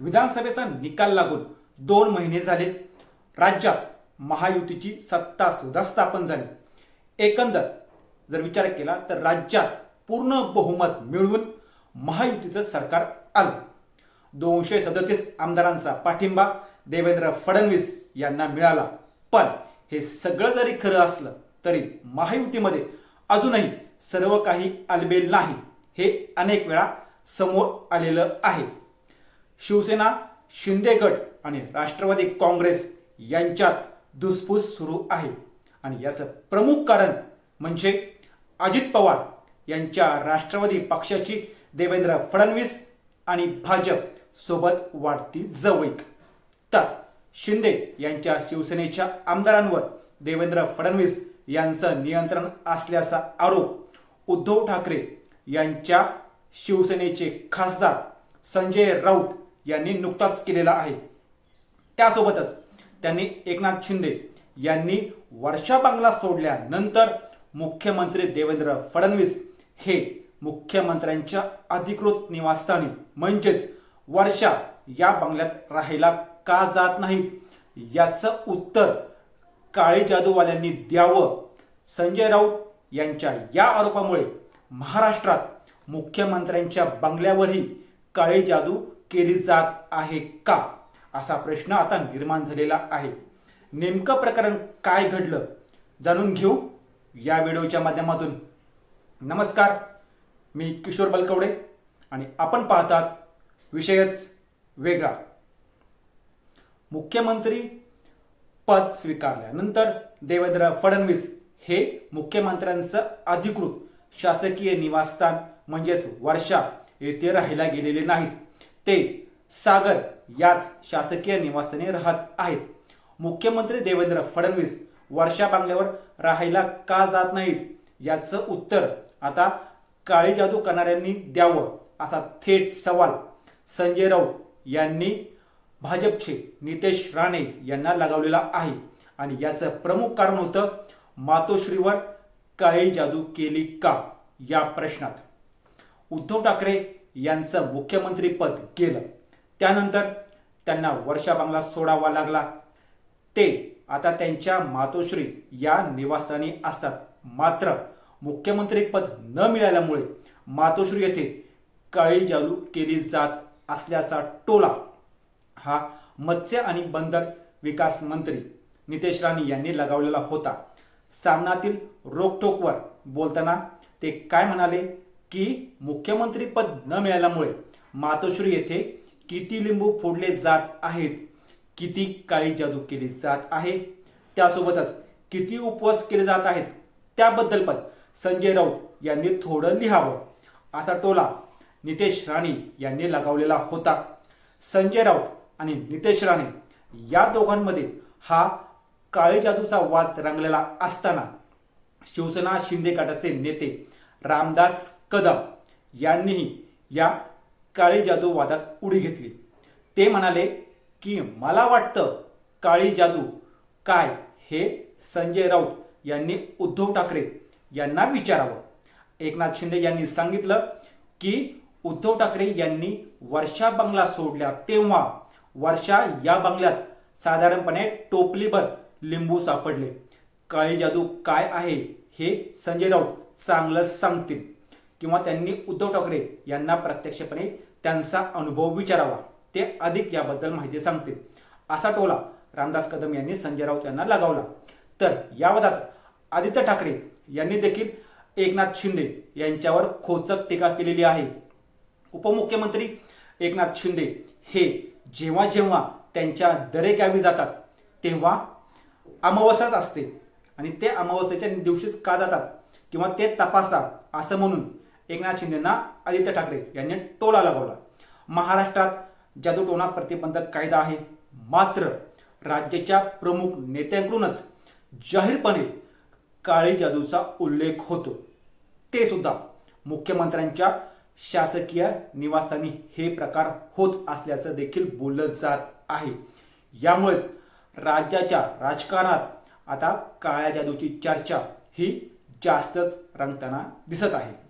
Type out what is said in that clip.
विधानसभेचा निकाल लागून दोन महिने झाले. राज्यात महायुतीची सत्ता सुद्धा स्थापन झाली. एकंदर जर विचार केला तर राज्यात पूर्ण बहुमत मिळवून महायुतीचं सरकार आलं. दोनशे सदतीस आमदारांचा पाठिंबा देवेंद्र फडणवीस यांना मिळाला. पण हे सगळं जरी खरं असलं तरी महायुतीमध्ये अजूनही सर्व काही आलबेल नाही हे अनेक वेळा समोर आलेलं आहे. शिवसेना शिंदे गट आणि राष्ट्रवादी काँग्रेस यांच्यात धुसफूस सुरू आहे. आणि याचं प्रमुख कारण म्हणजे अजित पवार यांच्या राष्ट्रवादी पक्षाची देवेंद्र फडणवीस आणि भाजप सोबत वाढती जवळीक. तर शिंदे यांच्या शिवसेनेच्या आमदारांवर देवेंद्र फडणवीस यांचं नियंत्रण असल्याचा आरोप उद्धव ठाकरे यांच्या शिवसेनेचे खासदार संजय राऊत यांनी नुकताच केलेला आहे. त्यासोबतच त्यांनी एकनाथ शिंदे यांनी वर्षा बांगला सोडल्यानंतर मुख्यमंत्री देवेंद्र फडणवीस हे मुख्यमंत्र्यांच्या अधिकृत निवासस्थानी म्हणजेच वर्षा या बंगल्यात राहायला का जात नाहीत याचं उत्तर काळी जादूवाल्यांनी द्यावं. संजय राऊत यांच्या या आरोपामुळे महाराष्ट्रात मुख्यमंत्र्यांच्या बंगल्यावरही काळी जादू केली जात आहे का? असा प्रश्न आता निर्माण झालेला आहे. नेमकं प्रकरण काय घडलं? जाणून घेऊ या व्हिडिओच्या माध्यमातून. नमस्कार मी किशोर बलकवडे आणि आपण पाहतात विषयच वेगळा. मुख्यमंत्री पद स्वीकारल्यानंतर देवेंद्र फडणवीस हे मुख्यमंत्र्यांचं अधिकृत शासकीय निवासस्थान म्हणजेच वर्षा येथे राहायला गेलेले नाहीत. ते सागर याच शासकीय निवासस्थानी राहत आहेत. मुख्यमंत्री देवेंद्र फडणवीस वर्षा बांगल्यावर राहायला का जात नाहीत? याचं उत्तर आता काळी जादू करणाऱ्यांनी द्यावं असा थेट सवाल संजय राऊत यांनी भाजपचे नितेश राणे यांना लगावलेला आहे. आणि याचं प्रमुख कारण होतं मातोश्रीवर काळी जादू केली का या प्रश्नात. उद्धव ठाकरे यांचं मुख्यमंत्रीपद गेलं. त्यानंतर त्यांना वर्षा बांगला सोडावा लागला. ते आता त्यांच्या मातोश्री या निवासस्थानी असतात. मात्र मुख्यमंत्रीपद न मिळाल्यामुळे मातोश्री येथे काळी जादू केली जात असल्याचा टोला हा मत्स्य आणि बंदर विकास मंत्री नितेश राणे यांनी लगावलेला होता. सामनातील रोकटोकवर बोलताना ते काय म्हणाले? की मुख्यमंत्रीपद न मिळाल्यामुळे मातोश्री येथे किती लिंबू फोडले जात आहेत किती काळी जादू केली जात आहे त्यासोबतच किती उपवास केले जात आहेत त्याबद्दल पण संजय राऊत यांनी थोडं लिहावं असा टोला नितेश राणे यांनी लगावलेला होता. संजय राऊत आणि नितेश राणे या दोघांमध्ये हा काळी जादूचा वाद रंगलेला असताना शिवसेना शिंदे गटाचे नेते रामदास कदम यांनीही या काळी जादू वादात उडी घेतली. ते म्हणाले की मला वाटतं काळी जादू काय हे संजय राऊत यांनी उद्धव ठाकरे यांना विचारावं. एकनाथ शिंदे यांनी सांगितलं की उद्धव ठाकरे यांनी वर्षा बंगला सोडल्या तेव्हा वर्षा या बंगल्यात साधारणपणे टोपलीभर लिंबू सापडले. काळी जादू काय आहे हे संजय राऊत चांगलं सांगतील. किंवा त्यांनी उद्धव ठाकरे यांना प्रत्यक्षपणे त्यांचा अनुभव विचारावा ते अधिक याबद्दल माहिती सांगतील. असा टोला रामदास कदम यांनी संजय राऊत यांना लगावला. तर या वादात आदित्य ठाकरे यांनी देखील एकनाथ शिंदे यांच्यावर खोचक टीका केलेली आहे. उपमुख्यमंत्री एकनाथ शिंदे हे जेव्हा जेव्हा त्यांच्या दरेगावी जातात तेव्हा अमावस्याच असते. आणि ते अमावस्येच्या दिवशीच का जातात? किंवा ते तपासा असं म्हणून एकनाथ शिंदेना आदित्य ठाकरे यांनी टोला लगावला. महाराष्ट्रात जादूटोणा प्रतिबंधक कायदा आहे. मात्र राज्याच्या प्रमुख नेत्यांकडूनच जाहीरपणे काळी जादूचा उल्लेख होतो. ते सुद्धा मुख्यमंत्र्यांच्या शासकीय निवासस्थानी हे प्रकार होत असल्याचं देखील बोललं जात आहे. यामुळेच राज्याच्या राजकारणात आता काळ्या जादूची चर्चा ही जास्तच रंगताना दिसत आहे.